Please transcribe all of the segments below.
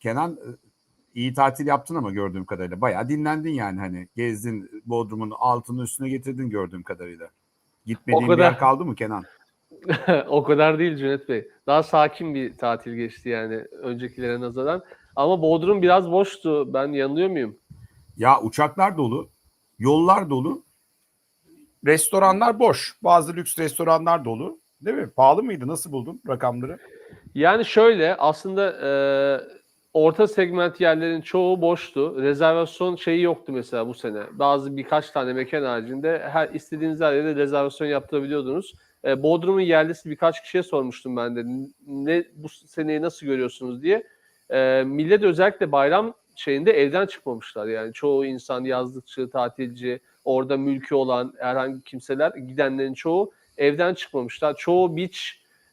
Kenan e, iyi tatil yaptın ama gördüğüm kadarıyla. Bayağı dinlendin yani hani. Gezdin Bodrum'un altını üstüne getirdin gördüğüm kadarıyla. Gitmediğin O bir kadar. yer kaldı mı Kenan? o kadar değil Cüneyt Bey. Daha sakin bir tatil geçti yani öncekilere nazaran. Ama Bodrum biraz boştu. Ben yanılıyor muyum? Ya uçaklar dolu, yollar dolu, restoranlar boş. Bazı lüks restoranlar dolu. Değil mi? Pahalı mıydı? Nasıl buldun rakamları? Yani şöyle aslında e, orta segment yerlerin çoğu boştu. Rezervasyon şeyi yoktu mesela bu sene. Bazı birkaç tane mekan haricinde her istediğiniz her yere rezervasyon yaptırabiliyordunuz. E, Bodrum'un yerlisi birkaç kişiye sormuştum ben de. Ne bu seneyi nasıl görüyorsunuz diye. E, millet özellikle bayram şeyinde evden çıkmamışlar. Yani çoğu insan yazlıkçı, tatilci, orada mülkü olan herhangi kimseler gidenlerin çoğu evden çıkmamışlar. Çoğu beach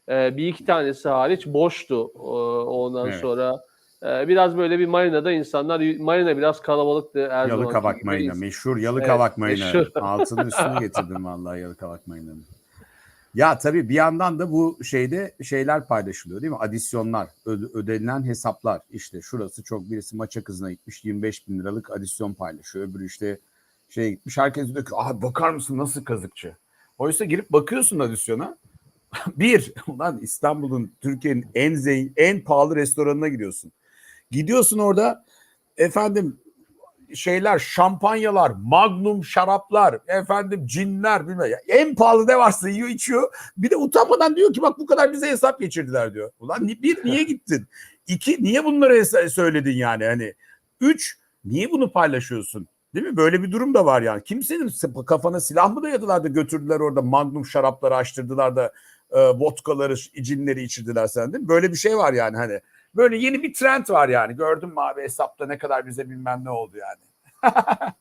e, bir iki tanesi hariç boştu e, ondan Evet. sonra. E, biraz böyle bir marinada insanlar, marina biraz kalabalıktı her Yalı gibi. mayına. Meşhur yalı Evet, meşhur. Altının üstüne getirdim vallahi yalı kavak mayınanı. Ya tabii bir yandan da bu şeyde şeyler paylaşılıyor değil mi? Adisyonlar, öde- ödenilen hesaplar. İşte şurası çok birisi maça kızına gitmiş 25 bin liralık adisyon paylaşıyor. Öbürü işte şeye gitmiş. Herkes diyor ki ah bakar mısın nasıl kazıkçı. Oysa girip bakıyorsun adisyona. bir, ulan İstanbul'un Türkiye'nin en zengin, en pahalı restoranına gidiyorsun. Gidiyorsun orada efendim şeyler, şampanyalar, magnum şaraplar, efendim cinler bilmem. Ya en pahalı ne varsa yiyor içiyor. Bir de utanmadan diyor ki bak bu kadar bize hesap geçirdiler diyor. Ulan bir niye gittin? İki niye bunları söyledin yani hani? Üç niye bunu paylaşıyorsun? Değil mi? Böyle bir durum da var yani. Kimsenin kafana silah mı dayadılar da götürdüler orada magnum şarapları açtırdılar da e, vodkaları, cinleri içirdiler sen değil mi? Böyle bir şey var yani hani. Böyle yeni bir trend var yani. Gördün mü abi hesapta ne kadar bize bilmem ne oldu yani.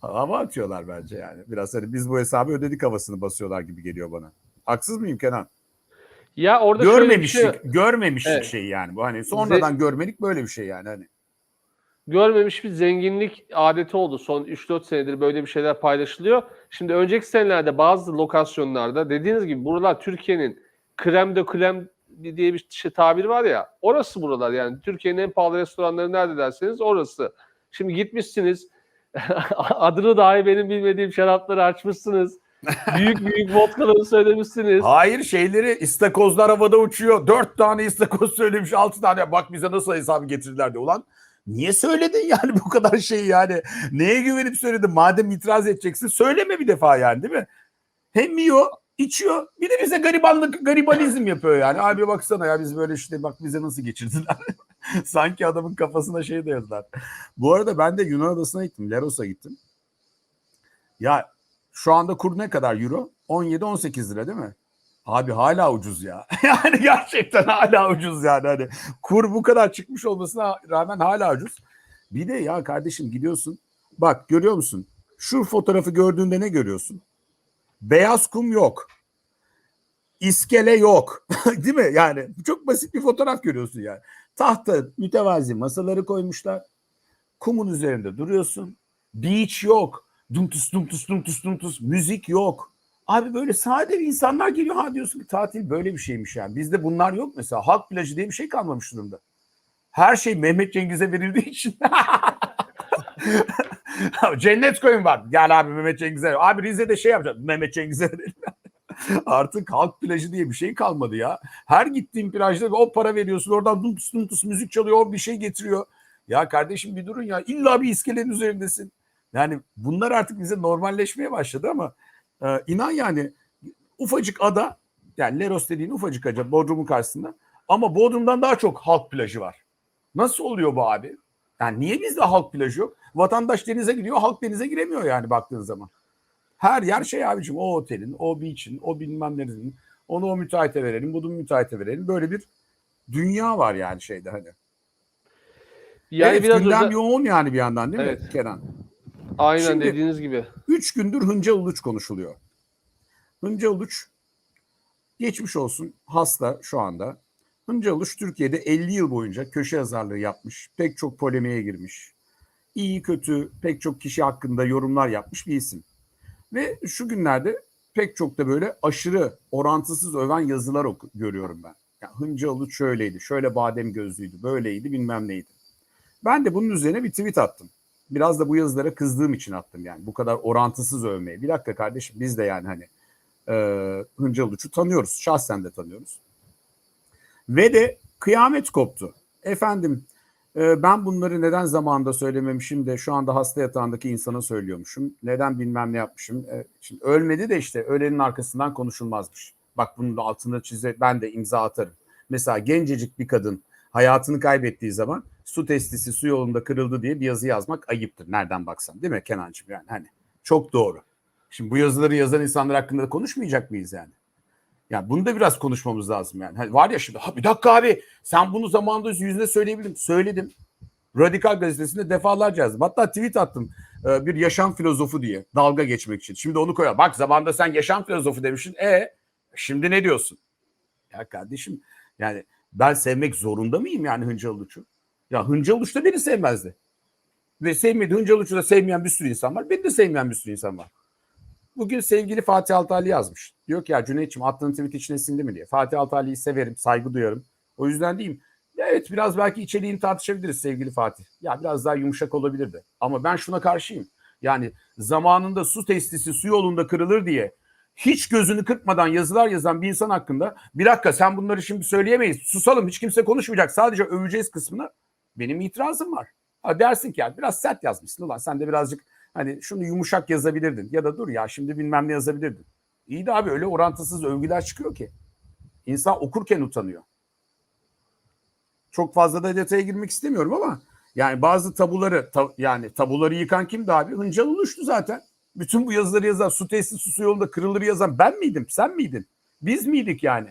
Hava atıyorlar bence yani. Biraz hani biz bu hesabı ödedik havasını basıyorlar gibi geliyor bana. Haksız mıyım Kenan? Ya orada şöyle bir Görmemişlik, şey- görmemişlik Evet. şeyi yani bu. Hani sonradan görmelik böyle bir şey yani hani. görmemiş bir zenginlik adeti oldu. Son 3-4 senedir böyle bir şeyler paylaşılıyor. Şimdi önceki senelerde bazı lokasyonlarda dediğiniz gibi buralar Türkiye'nin krem de krem diye bir şey, tabir var ya. Orası buralar yani. Türkiye'nin en pahalı restoranları nerede derseniz orası. Şimdi gitmişsiniz. adını dahi benim bilmediğim şarapları açmışsınız. büyük büyük vodkaları söylemişsiniz. Hayır şeyleri istakozlar havada uçuyor. Dört tane istakoz söylemiş altı tane. Bak bize nasıl hesabı getirdiler diye. Ulan niye söyledin yani bu kadar şeyi yani? Neye güvenip söyledin? Madem itiraz edeceksin söyleme bir defa yani değil mi? Hem yiyor içiyor bir de bize garibanlık garibanizm yapıyor yani. Abi baksana ya biz böyle işte bak bize nasıl geçirdiler. Sanki adamın kafasına şey dayadılar. Bu arada ben de Yunan adasına gittim. Leros'a gittim. Ya şu anda kur ne kadar euro? 17-18 lira değil mi? Abi hala ucuz ya. yani gerçekten hala ucuz yani. Hani kur bu kadar çıkmış olmasına rağmen hala ucuz. Bir de ya kardeşim gidiyorsun. Bak görüyor musun? Şu fotoğrafı gördüğünde ne görüyorsun? Beyaz kum yok. İskele yok. Değil mi? Yani çok basit bir fotoğraf görüyorsun yani. Tahta mütevazi masaları koymuşlar. Kumun üzerinde duruyorsun. Beach yok. Dumtus dumtus dumtus dumtus. Müzik yok. Abi böyle sade insanlar geliyor. Ha diyorsun ki tatil böyle bir şeymiş yani. Bizde bunlar yok mesela. Halk plajı diye bir şey kalmamış durumda. Her şey Mehmet Cengiz'e verildiği için. Cennet koyun var. Gel abi Mehmet Cengiz'e. Abi Rize'de şey yapacağız. Mehmet Cengiz'e. Artık halk plajı diye bir şey kalmadı ya. Her gittiğin plajda o para veriyorsun. Oradan dumtus dumtus müzik çalıyor. O bir şey getiriyor. Ya kardeşim bir durun ya. İlla bir iskelenin üzerindesin. Yani bunlar artık bize normalleşmeye başladı ama e, inan yani ufacık ada yani Leros dediğin ufacık ada Bodrum'un karşısında ama Bodrum'dan daha çok halk plajı var. Nasıl oluyor bu abi? Yani niye bizde halk plajı yok? Vatandaş denize gidiyor, halk denize giremiyor yani baktığın zaman. Her yer şey abicim o otelin, o beach'in, o bilmem nerenin, onu o müteahhite verelim, bunu müteahhite verelim. Böyle bir dünya var yani şeyde hani. Yani evet, biraz gündem özel- yoğun yani bir yandan değil mi Evet. Kenan? Aynen Şimdi- dediğiniz gibi. Üç gündür Hınca Uluç konuşuluyor. Hınca Uluç geçmiş olsun hasta şu anda. Hınca Uluç Türkiye'de 50 yıl boyunca köşe yazarlığı yapmış. Pek çok polemiğe girmiş. İyi kötü pek çok kişi hakkında yorumlar yapmış bir isim. Ve şu günlerde pek çok da böyle aşırı orantısız öven yazılar oku- görüyorum ben. Ya Hıncalı şöyleydi, şöyle badem gözlüydü, böyleydi bilmem neydi. Ben de bunun üzerine bir tweet attım. Biraz da bu yazılara kızdığım için attım yani. Bu kadar orantısız övmeyi. Bir dakika kardeşim biz de yani hani e, Hıncalı tanıyoruz. Şahsen de tanıyoruz. Ve de kıyamet koptu. Efendim e, ben bunları neden zamanında söylememişim de şu anda hasta yatağındaki insana söylüyormuşum. Neden bilmem ne yapmışım. E, şimdi ölmedi de işte ölenin arkasından konuşulmazmış. Bak bunun da altını çize ben de imza atarım. Mesela gencecik bir kadın hayatını kaybettiği zaman su testisi su yolunda kırıldı diye bir yazı yazmak ayıptır. Nereden baksan değil mi Kenancığım yani hani çok doğru. Şimdi bu yazıları yazan insanlar hakkında da konuşmayacak mıyız yani? Yani bunu da biraz konuşmamız lazım yani. Hani var ya şimdi ha bir dakika abi sen bunu zamanında yüzüne söyleyebildin. Söyledim. Radikal gazetesinde defalarca yazdım. Hatta tweet attım e, bir yaşam filozofu diye dalga geçmek için. Şimdi onu koyalım. Bak zamanında sen yaşam filozofu demişsin. E şimdi ne diyorsun? Ya kardeşim yani ben sevmek zorunda mıyım yani Hıncal Uluç'u? Ya Hıncal Uluç da beni sevmezdi. Ve sevmedi Hıncal Uluç'u da sevmeyen bir sürü insan var. Beni de sevmeyen bir sürü insan var. Bugün sevgili Fatih Altaylı yazmış. Diyor ki ya Cüneyt'ciğim attığın tweet içine sindi mi diye. Fatih Altaylı'yı severim, saygı duyarım. O yüzden diyeyim. Ya evet biraz belki içeriğini tartışabiliriz sevgili Fatih. Ya biraz daha yumuşak olabilirdi. Ama ben şuna karşıyım. Yani zamanında su testisi su yolunda kırılır diye hiç gözünü kırpmadan yazılar yazan bir insan hakkında bir dakika sen bunları şimdi söyleyemeyiz. Susalım hiç kimse konuşmayacak. Sadece öveceğiz kısmına benim itirazım var. Ha dersin ki ya biraz sert yazmışsın ulan sen de birazcık hani şunu yumuşak yazabilirdin ya da dur ya şimdi bilmem ne yazabilirdin. İyi de abi öyle orantısız övgüler çıkıyor ki. İnsan okurken utanıyor. Çok fazla da detaya girmek istemiyorum ama yani bazı tabuları ta- yani tabuları yıkan kimdi abi? Hıncal Uluş'tu zaten. Bütün bu yazıları yazan, su tesisi su yolunda kırılır yazan ben miydim? Sen miydin? Biz miydik yani?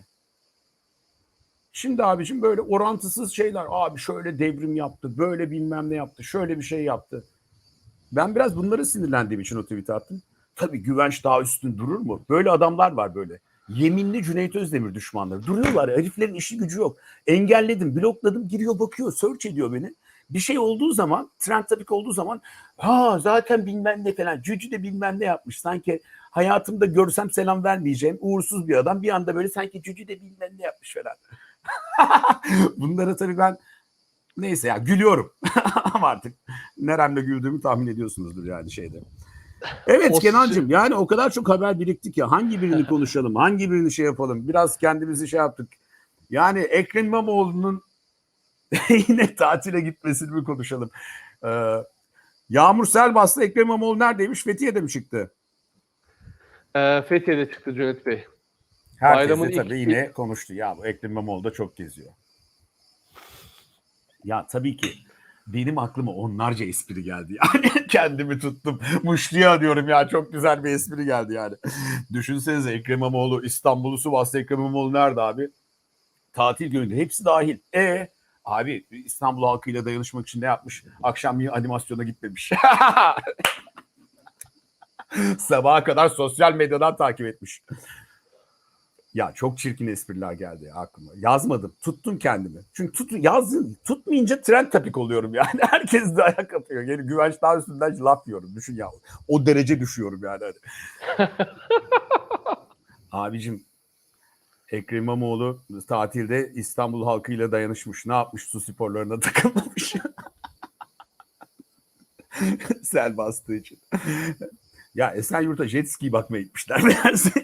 Şimdi abicim böyle orantısız şeyler. Abi şöyle devrim yaptı, böyle bilmem ne yaptı, şöyle bir şey yaptı. Ben biraz bunlara sinirlendiğim için o tweet'i attım. Tabii güvenç daha üstün durur mu? Böyle adamlar var böyle. Yeminli Cüneyt Özdemir düşmanları. Duruyorlar. Heriflerin işi gücü yok. Engelledim, blokladım, giriyor bakıyor, search ediyor beni. Bir şey olduğu zaman, trend topik olduğu zaman ha zaten bilmem ne falan, cücü de bilmem ne yapmış. Sanki hayatımda görsem selam vermeyeceğim uğursuz bir adam. Bir anda böyle sanki cücü de bilmem ne yapmış falan. Bunlara tabii ben neyse ya gülüyorum. Ama artık neremle güldüğümü tahmin ediyorsunuzdur yani şeyde. Evet Kenancığım yani o kadar çok haber biriktik ya hangi birini konuşalım hangi birini şey yapalım biraz kendimizi şey yaptık. Yani Ekrem İmamoğlu'nun yine tatile gitmesini mi konuşalım? Ee, Yağmur Selbas'la Ekrem İmamoğlu neredeymiş? Fethiye'de mi çıktı? Ee, Fethiye'de çıktı Cüneyt Bey. Herkes Bayramın de ilk- tabii yine konuştu. Ya bu Ekrem İmamoğlu da çok geziyor. Ya tabii ki benim aklıma onlarca espri geldi. Yani kendimi tuttum. Muşluya diyorum ya çok güzel bir espri geldi yani. Düşünsenize Ekrem İmamoğlu İstanbul'u su bastı. Ekrem İmamoğlu nerede abi? Tatil gününde. Hepsi dahil. E abi İstanbul halkıyla dayanışmak için ne yapmış? Akşam bir animasyona gitmemiş. Sabaha kadar sosyal medyadan takip etmiş. Ya çok çirkin espriler geldi aklıma. Yazmadım. Tuttum kendimi. Çünkü tut, yazın, tutmayınca trend topik oluyorum yani. Herkes de ayak atıyor. Yani güvenç daha üstünden laf yiyorum. Düşün ya. O derece düşüyorum yani. Hani. Abicim Ekrem İmamoğlu tatilde İstanbul halkıyla dayanışmış. Ne yapmış su sporlarına takılmamış. Sel bastığı için. Ya Esenyurt'a jet ski bakmaya gitmişler meğerse.